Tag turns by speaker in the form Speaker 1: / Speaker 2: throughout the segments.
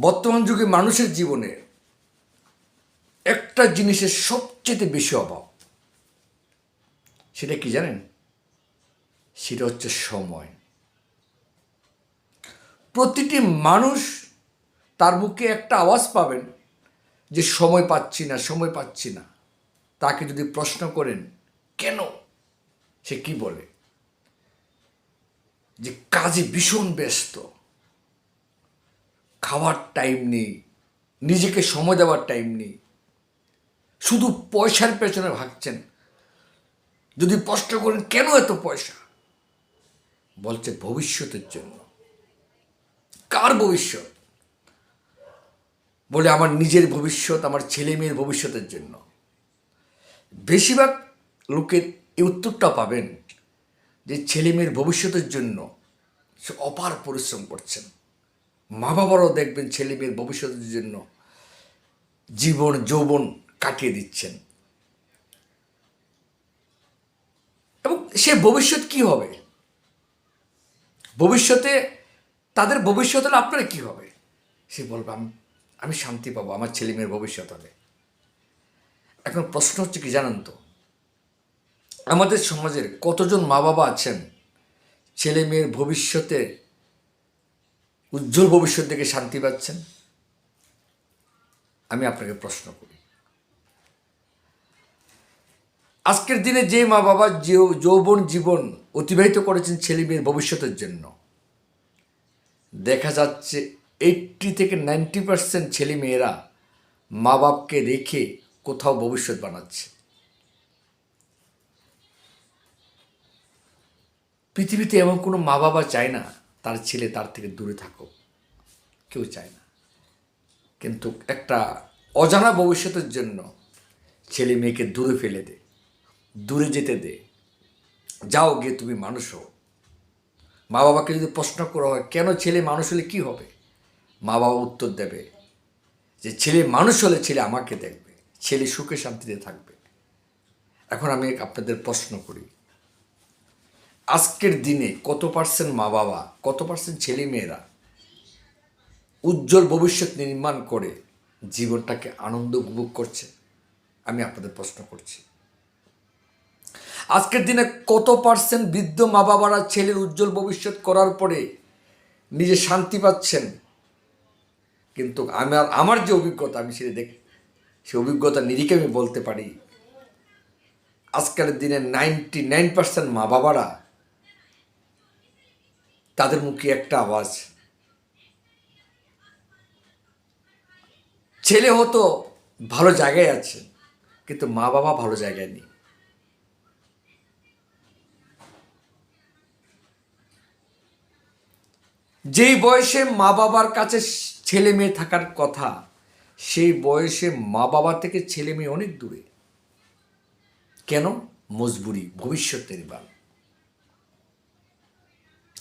Speaker 1: বর্তমান যুগে মানুষের জীবনে একটা জিনিসের সবচেয়ে বেশি অভাব। সেটা কি জানেন? সেটা হচ্ছে সময়। প্রতিটি মানুষ তার মুখে একটা আওয়াজ পাবেন যে সময় পাচ্ছি না, সময় পাচ্ছি না। তাকে যদি প্রশ্ন করেন, কেন? সে কি বলে? যে কাজে ভীষণ ব্যস্ত। খাওয়ার টাইম নেই, নিজেকে সময় দেওয়ার টাইম নেই। শুধু পয়সার পেছনে ভাগছেন। যদি প্রশ্ন করেন, কেন এত পয়সা? বলছে ভবিষ্যতের জন্য। কার ভবিষ্যৎ? বলে, আমার নিজের ভবিষ্যৎ, আমার ছেলে মেয়ের ভবিষ্যতের জন্য। বেশিরভাগ লোকের এই উত্তরটা পাবেন যে, ছেলে মেয়ের ভবিষ্যতের জন্য সে অপার পরিশ্রম করছেন। মা বাবারাও দেখবেন ছেলে মেয়ের ভবিষ্যতের জন্য জীবন, যৌবন কাটিয়ে দিচ্ছেন। এবং সে ভবিষ্যৎ কি হবে? ভবিষ্যতে তাদের ভবিষ্যৎ হলে আপনার কি হবে? সে বলবে, আমি আমি শান্তি পাবো আমার ছেলে মেয়ের ভবিষ্যৎ হবে এখন প্রশ্ন হচ্ছে কি জানেন তো? আমাদের সমাজের কতজন মা বাবা আছেন ছেলে মেয়ের ভবিষ্যতে উজ্জ্বল ভবিষ্যৎ থেকে শান্তি পাচ্ছেন? আমি আপনাকে প্রশ্ন করি। আজকের দিনে যে মা বাবা যৌবন জীবন অতিবাহিত করেছেন ছেলে মেয়ের ভবিষ্যতের জন্য, দেখা যাচ্ছে এইটটি থেকে নাইনটি পার্সেন্ট ছেলে মেয়েরা মা বাপকে রেখে কোথাও ভবিষ্যৎ বানাচ্ছে। পৃথিবীতে এমন কোনো মা বাবা চায় না তার ছেলে তার থেকে দূরে থাকুক। কেউ চায় না। কিন্তু একটা অজানা ভবিষ্যতের জন্য ছেলে মেয়েকে দূরে ফেলে দে, দূরে যেতে দে। যাও গিয়ে তুমি মানুষ হও। মা বাবাকে যদি প্রশ্ন করা হয়, কেন ছেলে মানুষ হলে কী হবে? মা বাবা উত্তর দেবে যে, ছেলে মানুষ হলে ছেলে আমাকে দেখবে, ছেলে সুখে শান্তিতে থাকবে। এখন আমি আপনাদের প্রশ্ন করি। আজকের দিনে কত পার্সেন্ট মা বাবা, কত পার্সেন্ট ছেলে মেয়েরা উজ্জ্বল ভবিষ্যৎ নির্মাণ করে জীবনটাকে আনন্দ উপভোগ করছে? আমি আপনাদের প্রশ্ন করছি। আজকের দিনে কত পার্সেন্ট বৃদ্ধ মা বাবারা ছেলের উজ্জ্বল ভবিষ্যৎ করার পরে নিজে শান্তি পাচ্ছেন? কিন্তু আমার আমার যে অভিজ্ঞতা, আমি সেটা দেখ, সে অভিজ্ঞতা নিরিখে আমি বলতে পারি। আজকের দিনে নাইনটি নাইন পার্সেন্ট মা বাবারা তাদের মুখে একটা আওয়াজ। ছেলে হতো ভালো জায়গায় আছে, কিন্তু মা বাবা ভালো জায়গায় নেই। যেই বয়সে মা বাবার কাছে ছেলে মেয়ে থাকার কথা, সেই বয়সে মা বাবা থেকে ছেলে মেয়ে অনেক দূরে। কেন? মজবুরি, ভবিষ্যতের নির্মাণ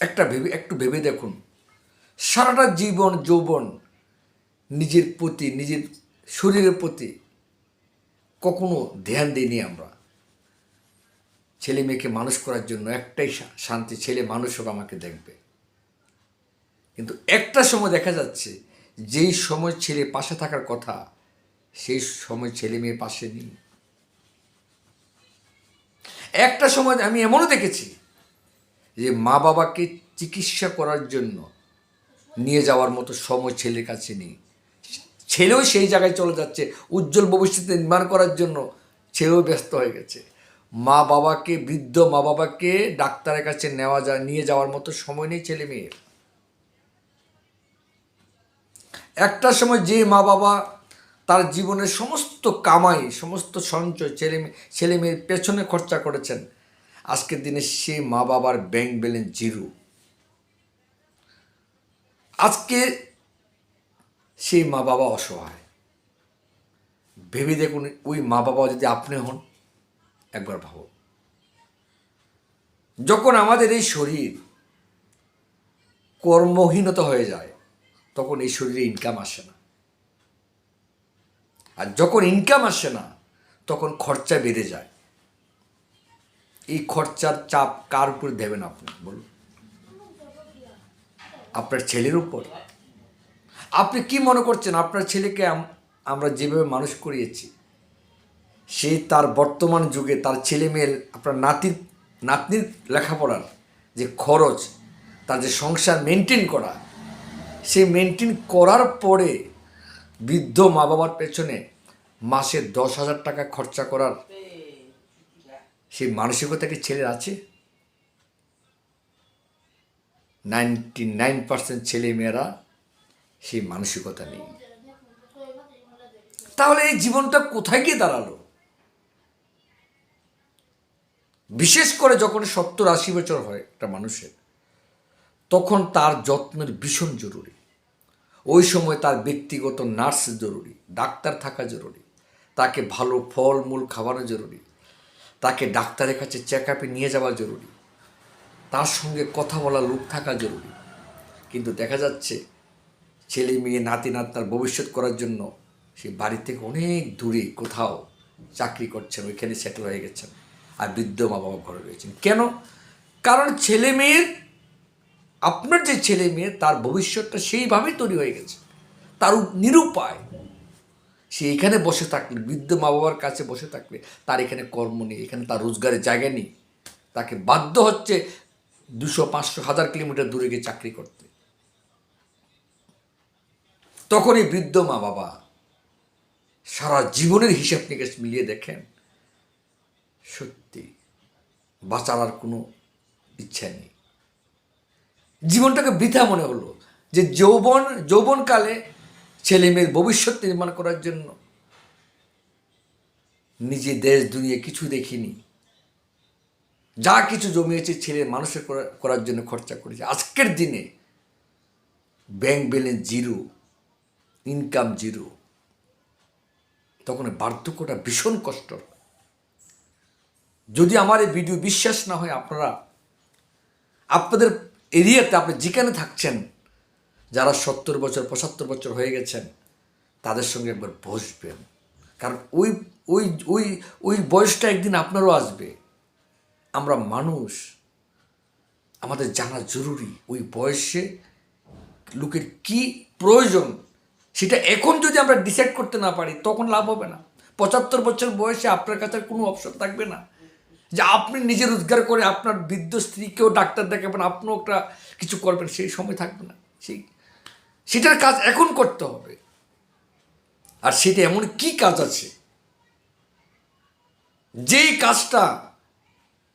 Speaker 1: একটা ভেবে, একটু ভেবে দেখুন। সারাটা জীবন, যৌবন নিজের প্রতি, নিজের শরীরের প্রতি কখনো ধ্যান দিইনি আমরা। ছেলে মেয়েকে মানুষ করার জন্য একটাই শান্তি, ছেলে মানুষ হোক আমাকে দেখবে। কিন্তু একটা সময় দেখা যাচ্ছে, যেই সময় ছেলে পাশে থাকার কথা, সেই সময় ছেলে মেয়ে পাশে নেই। একটা সময় আমি এমনও দেখেছি যে মা বাবাকে চিকিৎসা করার জন্য নিয়ে যাওয়ার মতো সময় ছেলের কাছে নেই। ছেলেও সেই জায়গায় চলে যাচ্ছে, উজ্জ্বল ভবিষ্যৎ নির্মাণ করার জন্য ছেলেও ব্যস্ত হয়ে গেছে। মা বাবাকে, বৃদ্ধ মা বাবাকে ডাক্তারের কাছে নেওয়া যায়, নিয়ে যাওয়ার মতো সময় নেই ছেলে মেয়ের। একটা সময় যে মা বাবা তার জীবনের সমস্ত কামাই, সমস্ত সঞ্চয় ছেলে ছেলে মেয়ের পেছনে খরচা করেছেন আজকের দিনে সে মা বাবার ব্যাংক ব্যালেন্স জিরো আজকে সেই মা বাবা অসহায়। ভেবে দেখুন, ওই মা বাবা যদি আপনি হন, একবার ভাবো যখন আমাদের এই শরীর কর্মহীনতা হয়ে যায়, তখন এই শরীরে ইনকাম আসে না। আর যখন ইনকাম আসে না, তখন খরচা বেড়ে যায়। এই খরচার চাপ কার উপর দেবেন আপনি? বলুন। আপনার ছেলের উপর? আপনি কি মনে করছেন? আপনার ছেলেকে আমরা যেভাবে মানুষ করিয়েছি, সে তার বর্তমান যুগে তার ছেলে মেয়ের, আপনার নাতির, নাতনির লেখাপড়ার যে খরচ, তার যে সংসার মেনটেন করা, সে মেনটেন করার পরে বৃদ্ধ মা বাবার পেছনে মাসে দশ হাজার টাকা খরচা করার সেই মানসিকতা কি ছেলের আছে? নাইনটি নাইন পার্সেন্ট ছেলে মেয়েরা সেই মানসিকতা নেই। তাহলে এই জীবনটা কোথায় গিয়ে দাঁড়াল? বিশেষ করে যখন সত্তর আশি বছর হয় একটা মানুষের, তখন তার যত্নের ভীষণ জরুরি। ওই সময় তার ব্যক্তিগত নার্স জরুরি, ডাক্তার থাকা জরুরি, তাকে ভালো ফল মূল খাওয়ানো জরুরি। তাকে ডাক্তারের কাছে চেক আপে নিয়ে যাওয়া জরুরি। তার সঙ্গে কথা বলা লোক থাকা জরুরি। কিন্তু দেখা যাচ্ছে, ছেলে মেয়ে, নাতি, নাতনার ভবিষ্যৎ করার জন্য সে বাড়ি থেকে অনেক দূরে কোথাও চাকরি করছেন, ওইখানে সেটেল হয়ে গেছেন আর বৃদ্ধ মা বাবা ঘরে রয়েছেন। কেন? কারণ ছেলে মেয়ের, আপনার যে ছেলে মেয়ে, তার ভবিষ্যৎটা সেইভাবেই তৈরি হয়ে গেছে। তার নিরুপায় সে এখানে বসে থাকলে, বৃদ্ধ মা বাবার কাছে বসে থাকলে তার এখানে কর্ম নেই, এখানে তার রোজগারের জায়গা নেই। তাকে বাধ্য হচ্ছে দুশো, পাঁচশো, হাজার কিলোমিটার দূরে গিয়ে চাকরি করতে। তখনই বৃদ্ধ মা বাবা সারা জীবনের হিসাব নিকেশ মিলিয়ে দেখেন, সত্যি বাঁচার আর কোনো ইচ্ছা নেই। জীবনটাকে বৃথা মনে হলো যে যৌবন, যৌবনকালে ছেলে মেয়ের ভবিষ্যৎ নির্মাণ করার জন্য। নিজে দেশ দুনিয়া কিছু দেখিনি। যা কিছু জমিয়েছে ছেলে মানুষের করার জন্য খরচা করেছে। আজকের দিনে bank balance zero income zero তখন বার্ধক্যটা ভীষণ কষ্ট। যদি আমার এই ভিডিও বিশ্বাস না হয়, আপনারা, আপনাদের এরিয়াতে আপনি যেখানে থাকছেন যারা সত্তর বছর, পঁচাত্তর বছর হয়ে গেছেন, তাদের সঙ্গে একবার বসবেন। কারণ ওই ওই ওই ওই বয়সটা একদিন আপনারও আসবে। আমরা মানুষ, আমাদের জানা জরুরি ওই বয়সে লোকের কি প্রয়োজন, সেটা এখন যদি আমরা ডিসাইড করতে না পারি, তখন লাভ হবে না। পঁচাত্তর বছর বয়সে আপনার কাছে কোনো অপশন থাকবে না। যে আপনি নিজে রোজগার করে আপনার বৃদ্ধ স্ত্রীকেও ডাক্তার দেখাবেন, আপনিও একটা কিছু করবেন, সেই সময় থাকবে না। সেই সেটার কাজ এখন করতে হবে। আর সেটা এমন কি কাজ আছে? যেই কাজটা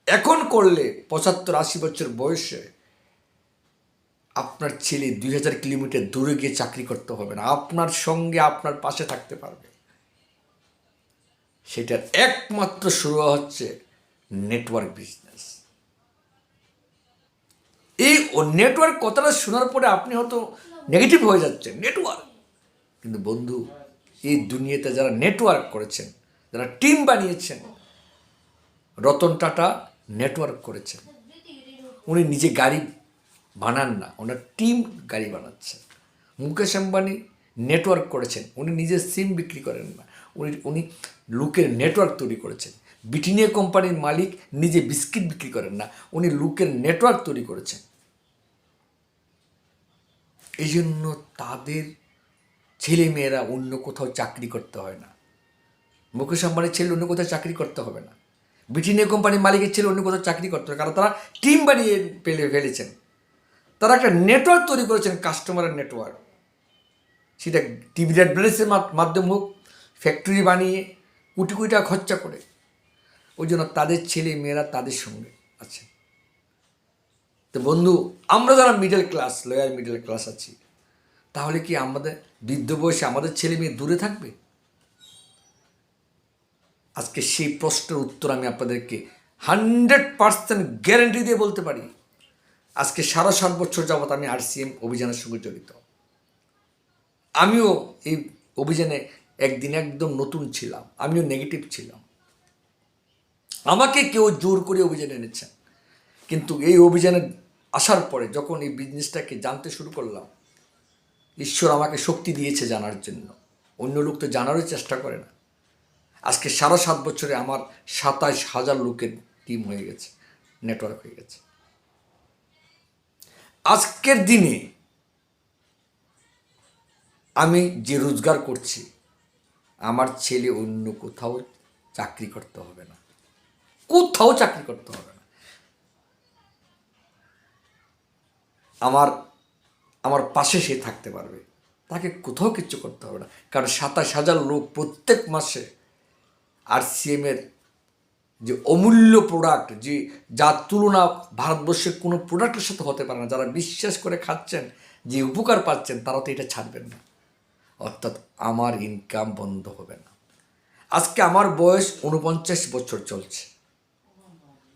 Speaker 1: এখন করলে পঁচাত্তর আশি বছর বয়সে আপনার ছেলে দুই হাজার কিলোমিটার দূরে গিয়ে চাকরি করতে হবে না, আপনার সঙ্গে আপনার পাশে থাকতে পারবে। সেটার একমাত্র শুরু হচ্ছে নেটওয়ার্ক বিজনেস এই নেটওয়ার্ক কথাটা শোনার পরে আপনি হয়তো নেগেটিভ হয়ে যাচ্ছে নেটওয়ার্ক কিন্তু বন্ধু, এই দুনিয়াতে যারা নেটওয়ার্ক করেছেন, যারা টিম বানিয়েছেন, রতন টাটা নেটওয়ার্ক করেছেন। উনি নিজে গাড়ি বানান না, ওনার টিম গাড়ি বানাচ্ছে। মুকেশ আম্বানি নেটওয়ার্ক করেছেন, উনি নিজে সিম বিক্রি করেন না। উনি উনি লুকের নেটওয়ার্ক তৈরি করেছেন। ব্রিটানিয়া কোম্পানির মালিক নিজে বিস্কিট বিক্রি করেন না, উনি লুকের নেটওয়ার্ক তৈরি করেছেন। এই জন্য তাদের ছেলে মেয়েরা অন্য কোথাও চাকরি করতে হয় না। মুকেশ আম্বানির ছেলে অন্য কোথাও চাকরি করতে হবে না। ব্রিটানিয়া কোম্পানির মালিকের ছেলে অন্য কোথাও চাকরি করতে হবে কারণ তারা টিম বানিয়ে পেলে ফেলেছেন। তারা একটা নেটওয়ার্ক তৈরি করেছেন কাস্টমারের নেটওয়ার্ক সেটা টিভি অ্যাডভার্টাইজের মাধ্যম হোক ফ্যাক্টরি বানিয়ে কোটি কোটি টাকা খরচা করে। ওই জন্য তাদের ছেলে মেয়েরা তাদের সঙ্গে আছে। তো বন্ধু, আমরা যারা middle class lower middle class আছি, তাহলে কি আমাদের বৃদ্ধ বয়সে আমাদের ছেলে মেয়ে দূরে থাকবে? আজকে সেই প্রশ্নের উত্তর আমি আপনাদেরকে হান্ড্রেড পার্সেন্ট গ্যারেন্টি দিয়ে বলতে পারি। আজকে সারা সাত বছর যাবৎ আমি আরসিএম অভিযানের সঙ্গে জড়িত। আমিও এই অভিযানে একদিন একদম নতুন ছিলাম, আমিও নেগেটিভ ছিলাম। আমাকে কেউ জোর করে অভিযানে এনেছেন কিন্তু এই অভিযানে আসার পরে যখন এই বিজনেসটাকে জানতে শুরু করলাম, ঈশ্বর আমাকে শক্তি দিয়েছে জানার জন্য। অন্য লোক তো জানারও চেষ্টা করে না। আজকে সারা সাত বছরে আমার সাতাশ হাজার লোকের টিম হয়ে গেছে নেটওয়ার্ক হয়ে গেছে। আজকের দিনে আমি যে রোজগার করছি, আমার ছেলে অন্য কোথাও চাকরি করতে হবে না। কোথাও চাকরি করতে হবে না। আমার আমার পাশে সে থাকতে পারবে। তাকে কোথাও কিচ্ছু করতে হবে না। কারণ সাতাশ হাজার লোক প্রত্যেক মাসে আর সিএমের যে অমূল্য প্রোডাক্ট যে যার তুলনা ভারতবর্ষের কোনো প্রোডাক্টের সাথে হতে পারে না। যারা বিশ্বাস করে খাচ্ছেন, যে উপকার পাচ্ছেন, তারা তো এটা ছাড়বেন না। অর্থাৎ আমার ইনকাম বন্ধ হবে না। আজকে আমার বয়স উনপঞ্চাশ বছর চলছে।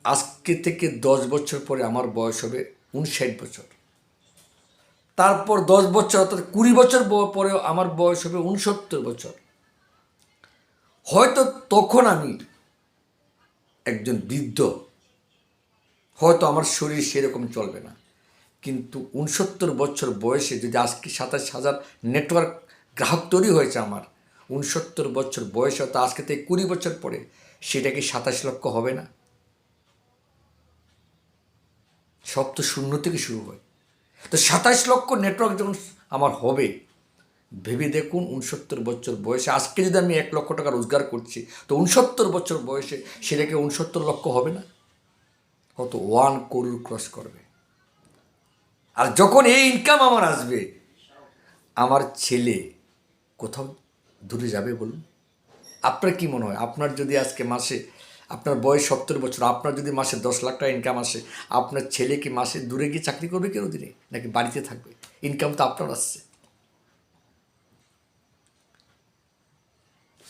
Speaker 1: আজকে থেকে দশ বছর পরে আমার বয়স হবে উনষাট বছর। তারপর দশ বছর, অর্থাৎ কুড়ি বছর পরেও আমার বয়স হবে উনসত্তর বছর। হয়তো তখন আমি একজন বৃদ্ধ, হয়তো আমার শরীর সেরকম চলবে না। কিন্তু উনসত্তর বছর বয়সে যদি আজকে সাতাশ হাজার নেটওয়ার্ক গ্রাহক তৈরি হয়েছে আমার উনসত্তর বছর বয়সে হয়তো আজকে থেকে কুড়ি বছর পরে, সেটা কি সাতাশ লক্ষ হবে না? সব তো শূন্য থেকে শুরু হয়। তো সাতাশ লক্ষ নেটওয়ার্ক যখন আমার হবে, ভেবে দেখুন উনসত্তর বছর বয়সে, আজকে যদি আমি এক লক্ষ টাকা রোজগার করছি, তো উনসত্তর বছর বয়সে সেটাকে উনসত্তর লক্ষ হবে না? কত ওয়ান করুর ক্রস করবে। আর যখন এই ইনকাম আমার আসবে, আমার ছেলে কোথাও দূরে যাবে বলুন? আপনার কি মনে হয়? আপনার যদি আজকে মাসে আপনার বয়স সত্তর বছর, আপনার যদি মাসে দশ লাখ টাকা ইনকাম আসে, আপনার ছেলে কি মাসে দূরে গিয়ে চাকরি করবে কেন দিনে? নাকি বাড়িতে থাকবে? ইনকাম তো আপনার আসছে।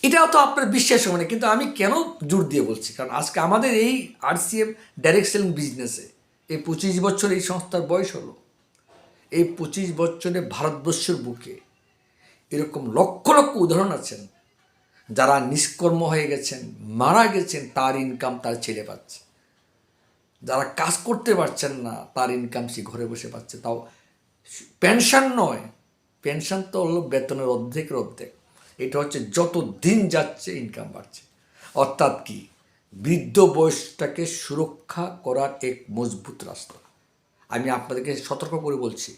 Speaker 1: এটাও তো আপনার বিশ্বাস হবে না, কিন্তু আমি কেন জোর দিয়ে বলছি? কারণ আজকে আমাদের এই আরসিএম ডাইরেক্ট সেলিং বিজনেসে এই পঁচিশ বছর এই সংস্থার বয়স হলো। এই পঁচিশ বছরে ভারতবর্ষের বুকে এরকম লক্ষ লক্ষ উদাহরণ আছেন। যারা নিষ্কর্ম হয়ে গেছেন, মারা গেছেন, তার ইনকাম তার ছেলে পাচ্ছে। যারা কাজ করতে পারছেন না, তার ইনকাম সে ঘরে বসে পাচ্ছে। তাও পেনশন নয়। পেনশন তো হলো বেতনের অর্ধেকের অর্ধেক। এটা হচ্ছে যত দিন যাচ্ছে ইনকাম বাড়ছে। অর্থাৎ কি? বৃদ্ধ বয়সটাকে সুরক্ষা করার এক মজবুত রাস্তা। আমি আপনাদেরকে সতর্ক করে বলছি,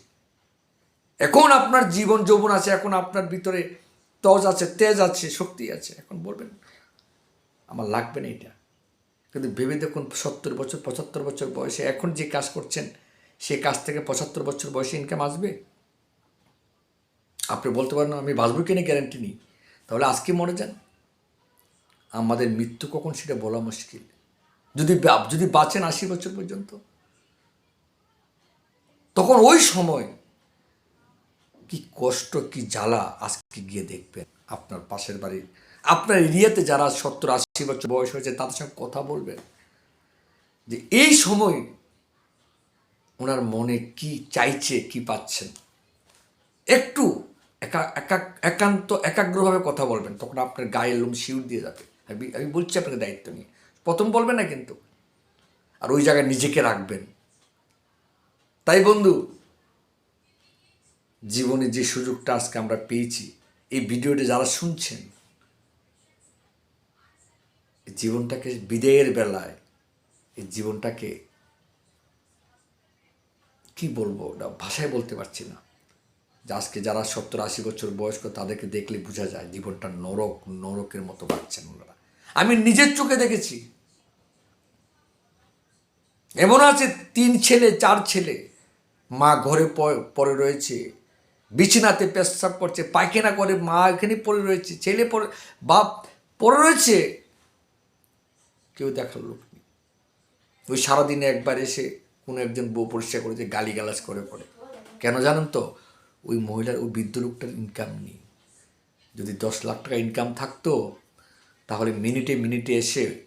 Speaker 1: এখন আপনার জীবন যৌবন আছে, এখন আপনার ভিতরে তজ আছে, তেজ আছে, শক্তি আছে, এখন বলবেন। আমার লাগবে না এটা। কিন্তু ভেবে দেখুন, সত্তর বছর, পঁচাত্তর বছর বয়সে এখন যে কাজ করছেন, সে কাজ থেকে পঁচাত্তর বছর বয়সে ইনকাম আসবে? আপনি বলতে পারেন, আমি বাঁচবো কিনা গ্যারান্টি নেই। তাহলে আজকে মরে যান? আমাদের মৃত্যু কখন সেটা বলা মুশকিল। যদি যদি বাঁচেন আশি বছর পর্যন্ত, তখন ওই সময় কি কষ্ট, কি জ্বালা আজকে গিয়ে দেখবেন আপনার পাশের বাড়ির। আপনার এরিয়াতে যারা সত্তর আশি বছর বয়স হয়েছে, তাদের সঙ্গে কথা বলবেন। যে এই সময় ওনার মনে কি চাইছে, কি পাচ্ছেন? একটু একা একা, একান্ত, একাগ্রভাবে কথা বলবেন, তখন আপনার গায়ের লোম শিউর দিয়ে যাবে। আমি আমি বলছি আপনাকে দায়িত্ব নিয়ে। প্রথম বলবেন না কিন্তু। আর ওই জায়গায় নিজেকে রাখবেন। তাই বন্ধু জীবনে যে সুযোগটা আজকে আমরা পেয়েছি, এই ভিডিওটি যারা শুনছেন জীবনটাকে বিদায়ের বেলায়, এই জীবনটাকে কি বলব ওটা ভাষায় বলতে পারছি না। যে আজকে যারা সত্তর আশি বছর বয়স্ক, তাদেরকে দেখলে বোঝা যায় জীবনটা নরক, নরকের মতো বাঁচছেন ওনারা আমি নিজের চোখে দেখেছি। এমন আছে তিন ছেলে, চার ছেলে, মা ঘরে প- পড়ে রয়েছে বিছানাতে পেশাব করছে, পায়খানা করে, মা এখানে পড়ে রয়েছে, ছেলে পড়ে, বাপ পড়ে রয়েছে। কেউ দেখার লোক নেই। ওই সারাদিনে একবার এসে কোনো একজন বউ পরিষ্কার করেছে গালি গালাজ করে পড়ে। কেন জানেন তো? ওই মহিলার, ওই বৃদ্ধ লোকটার ইনকাম নেই। যদি দশ লাখ টাকা ইনকাম থাকতো, তাহলে মিনিটে মিনিটে এসে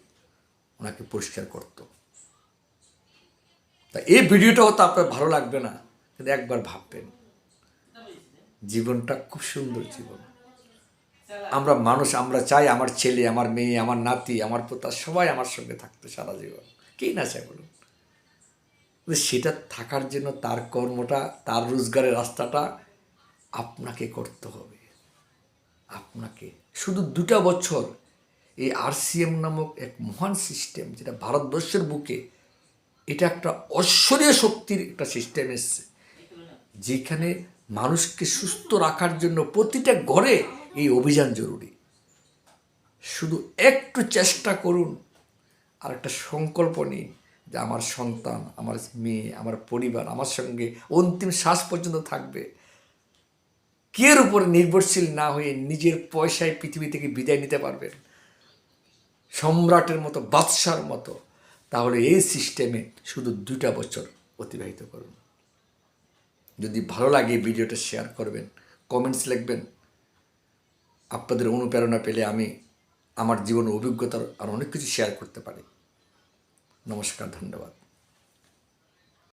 Speaker 1: ওনাকে পরিষ্কার করতো। তা এই ভিডিওটা হয়তো আপনার ভালো লাগবে না, কিন্তু একবার ভাববেন। জীবনটা খুব সুন্দর জীবন। আমরা মানুষ, আমরা চাই আমার ছেলে, আমার মেয়ে, আমার নাতি, আমার পোতা সবাই আমার সঙ্গে থাকতে সারা জীবন। কে না চায় বলুন? সেটা থাকার জন্য তার কর্মটা, তার রোজগারের রাস্তাটা আপনাকে করতে হবে। আপনাকে। শুধু দুটা বছর এই আরসিএম নামক এক মহান সিস্টেম, যেটা ভারতবর্ষের বুকে এটা একটা ঐশ্বরীয় শক্তির একটা সিস্টেম এসছে। যেখানে মানুষকে সুস্থ রাখার জন্য প্রতিটা ঘরে এই অভিযান জরুরি। শুধু একটু চেষ্টা করুন। আর একটা সংকল্প নিন যে আমার সন্তান, আমার মেয়ে, আমার পরিবার আমার সঙ্গে অন্তিম শ্বাস পর্যন্ত থাকবে। কের উপরে নির্ভরশীল না হয়ে নিজের পয়সায় পৃথিবী থেকে বিদায় নিতে পারবেন? সম্রাটের মতো, বাদশার মতো। তাহলে এই সিস্টেমে শুধু দুটা বছর অতিবাহিত করুন। যদি ভালো লাগে ভিডিওটা শেয়ার করবেন কমেন্টস লিখবেন। আপনাদের অনুপ্রেরণা পেলে আমি আমার জীবন অভিজ্ঞতার আর অনেক কিছু শেয়ার করতে পারি। নমস্কার, ধন্যবাদ।